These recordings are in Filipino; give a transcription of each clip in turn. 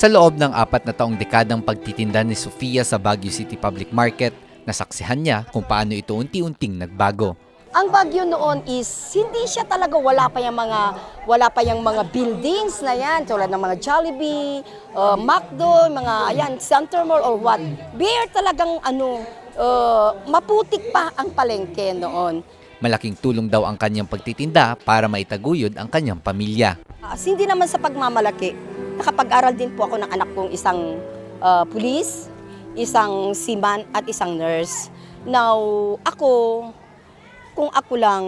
Sa loob ng apat na taong dekadang pagtitinda ni Sofia sa Baguio City Public Market, nasaksihan niya kung paano ito unti-unting nagbago. Ang Baguio noon is hindi siya talaga wala pa yung mga wala pa yung mga buildings na yan tulad ng mga Jollibee, uh, McDo, mga ayan Center Mall or what. Bare talagang ano uh, maputik pa ang palengke noon. Malaking tulong daw ang kanyang pagtitinda para maitaguyod ang kanyang pamilya. As hindi naman sa pagmamalaki, nakapag-aral din po ako ng anak kong isang uh, pulis, isang seaman at isang nurse. Now, ako, kung ako lang,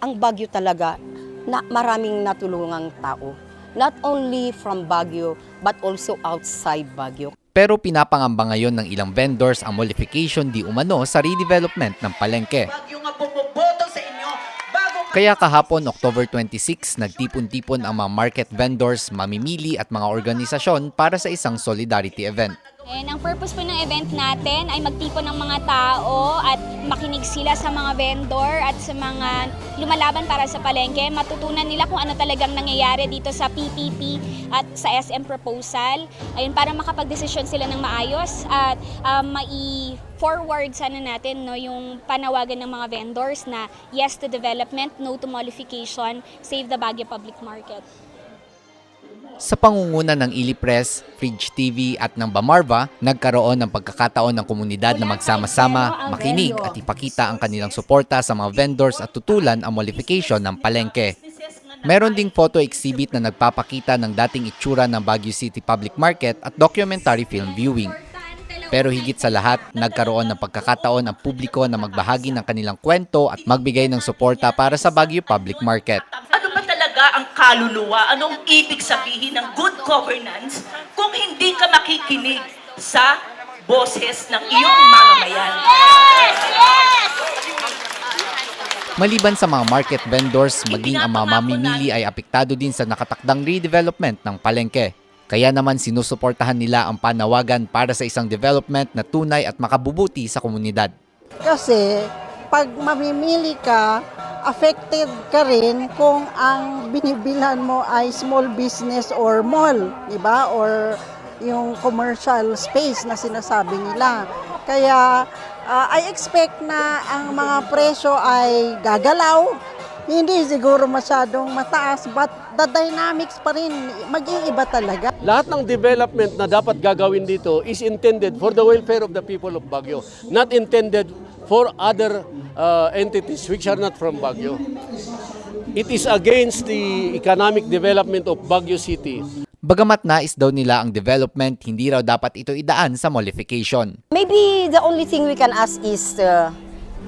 ang Baguio talaga, na maraming natulungang tao. Not only from Baguio, but also outside Baguio. Pero pinapangamba ngayon ng ilang vendors ang modification di umano sa redevelopment ng palengke. Bagyo Kaya kahapon, October 26, nagtipon-tipon ang mga market vendors, mamimili at mga organisasyon para sa isang solidarity event. And ang purpose po ng event natin ay magtipon ng mga tao at makinig sila sa mga vendor at sa mga lumalaban para sa palengke. Matutunan nila kung ano talagang nangyayari dito sa PPP at sa SM proposal. Ayun, para makapag-desisyon sila ng maayos at um, mai-forward sana natin no, yung panawagan ng mga vendors na yes to development, no to modification, save the Baguio public market. Sa pangunguna ng Ili Press, Fridge TV at ng Bamarva, nagkaroon ng pagkakataon ng komunidad na magsama-sama, makinig at ipakita ang kanilang suporta sa mga vendors at tutulan ang modification ng palengke. Meron ding photo exhibit na nagpapakita ng dating itsura ng Baguio City Public Market at documentary film viewing. Pero higit sa lahat, nagkaroon ng pagkakataon ang publiko na magbahagi ng kanilang kwento at magbigay ng suporta para sa Baguio Public Market. ano ba talaga ang kaluluwa? Anong ibig sabihin ng good governance kung hindi ka makikinig sa boses ng iyong mamamayan? Maliban sa mga market vendors, maging ang mga mamimili ay apektado din sa nakatakdang redevelopment ng palengke. Kaya naman sinusuportahan nila ang panawagan para sa isang development na tunay at makabubuti sa komunidad. Kasi pag mamimili ka, affected ka rin kung ang binibilhan mo ay small business or mall, di ba? Or yung commercial space na sinasabi nila. Kaya ah, I expect na ang mga presyo ay gagalaw. Hindi siguro masyadong mataas but the dynamics pa rin mag-iiba talaga. Lahat ng development na dapat gagawin dito is intended for the welfare of the people of Baguio, not intended for other uh, entities which are not from Baguio. It is against the economic development of Baguio City. Bagamat nais daw nila ang development, hindi raw dapat ito idaan sa modification. Maybe the only thing we can ask is uh,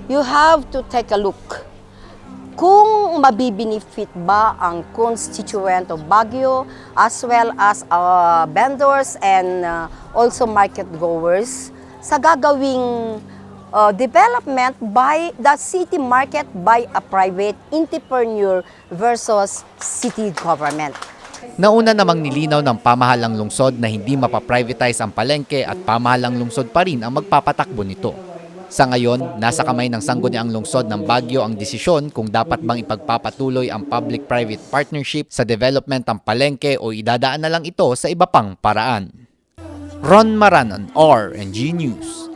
you have to take a look kung mabibinefit ba ang constituent of Baguio as well as uh, vendors and uh, also market goers sa gagawing uh, development by the city market by a private entrepreneur versus city government. Nauna namang nilinaw ng pamahalang lungsod na hindi mapaprivatize ang palengke at pamahalang lungsod pa rin ang magpapatakbo nito. Sa ngayon, nasa kamay ng sangguniang lungsod ng Baguio ang desisyon kung dapat bang ipagpapatuloy ang public-private partnership sa development ng palengke o idadaan na lang ito sa iba pang paraan. Ron Maranon, RNG News.